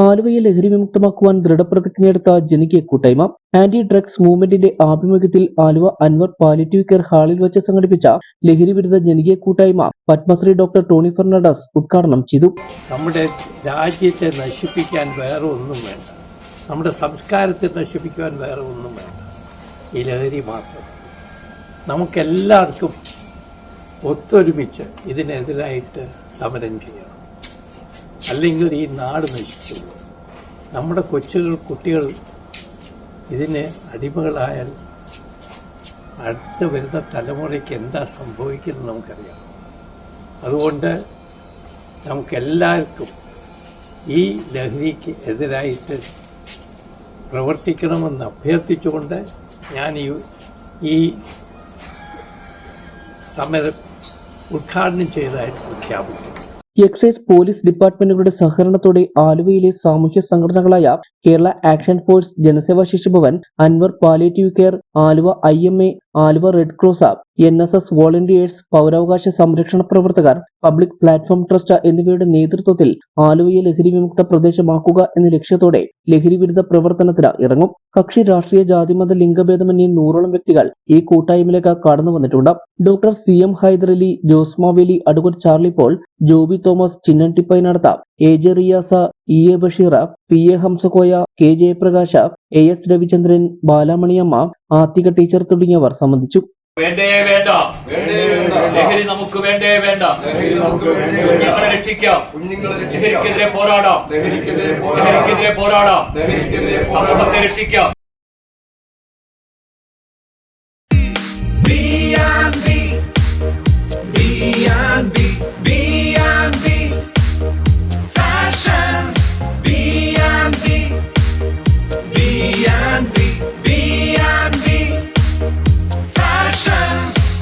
ആലുവയെ ലഹരി വിമുക്തമാക്കുവാൻ ദൃഢപ്രതിജ്ഞയെടുത്ത ജനകീയ കൂട്ടായ്മ ആന്റി ഡ്രഗ്സ് മൂവ്മെന്റിന്റെ ആഭിമുഖ്യത്തിൽ ആലുവ അൻവർ പാലിറ്റീവ് കെയർ ഹാളിൽ വെച്ച് സംഘടിപ്പിച്ച ലഹരി വിരുദ്ധ ജനകീയ കൂട്ടായ്മ പത്മശ്രീ ഡോക്ടർ ടോണി ഫെർണാണ്ടസ് ഉദ്ഘാടനം ചെയ്തു. നമ്മുടെ രാജ്യത്തെ നശിപ്പിക്കാൻ വേറെ ഒന്നും വേണ്ട. നമ്മുടെ സംസ്കാരത്തെ നശിപ്പിക്കാൻ വേറെ ഒന്നും വേണ്ട. ഈ ലഹരി മാത്രം. നമുക്കെല്ലാവർക്കും ഒത്തൊരുമിച്ച് ഇതിനെതിരായിട്ട് സമരം ചെയ്യണം. അല്ലെങ്കിൽ ഈ നാട് നശിച്ചു. നമ്മുടെ കൊച്ചുകൾ കുട്ടികൾ ഇതിന് അടിമകളായാൽ അടുത്ത വരുന്ന തലമുറയ്ക്ക് എന്താ സംഭവിക്കുന്നത് നമുക്കറിയാം. അതുകൊണ്ട് നമുക്കെല്ലാവർക്കും ഈ ലഹരിക്ക് എതിരായിട്ട് പ്രവർത്തിക്കണമെന്ന് അഭ്യർത്ഥിച്ചുകൊണ്ട് ഞാൻ ഈ സമരം ഉദ്ഘാടനം ചെയ്തതായിട്ട് പ്രഖ്യാപിക്കുന്നു. എക്സൈസ് പോലീസ് ഡിപ്പാർട്ട്മെന്റുകളുടെ സഹകരണത്തോടെ ആലുവയിലെ സാമൂഹ്യ സംഘടനകളായ Kerala action force Janaseva Shishubhavan Anvar palliative care Aluva I M A Aluva red cross app N S S volunteers പൗരാവകാശ സംരക്ഷണ പ്രവർത്തകർ പബ്ലിക് പ്ലാറ്റ്ഫോം ട്രസ്റ്റ് എന്നിവയുടെ നേതൃത്വത്തിൽ ആലുവയെ ലഹരി വിമുക്ത പ്രദേശമാക്കുക എന്ന ലക്ഷ്യത്തോടെ ലഹരി വിരുദ്ധ പ്രവർത്തനത്തിന് ഇറങ്ങും. കക്ഷി രാഷ്ട്രീയ ജാതിമത ലിംഗഭേദമന്യേ നൂറോളം വ്യക്തികൾ ഈ കൂട്ടായ്മയിലേക്ക് കടന്നു വന്നിട്ടുണ്ട്. Doctor C M Hyderali Jose Josmaveli advocate Charlie Paul Joby Thomas ചിന്നട്ടിപ്പൈനടത്ത A J Riyas E A Basheer P A Hamsakoya K Jayaprakash A S Ravichandran Balamaniamma Athika teacher തുടങ്ങിയവർ സംബന്ധിച്ചു. വേണ്ടേ വേണ്ട. ലഹരി നമുക്ക് വേണ്ടേ വേണ്ട. കുഞ്ഞുങ്ങളെ രക്ഷിക്കാം. ലഹരിക്കെതിരെ പോരാടാം. ലഹരിക്കെതിരെ പോരാടാം. സമൂഹത്തെ രക്ഷിക്കാം.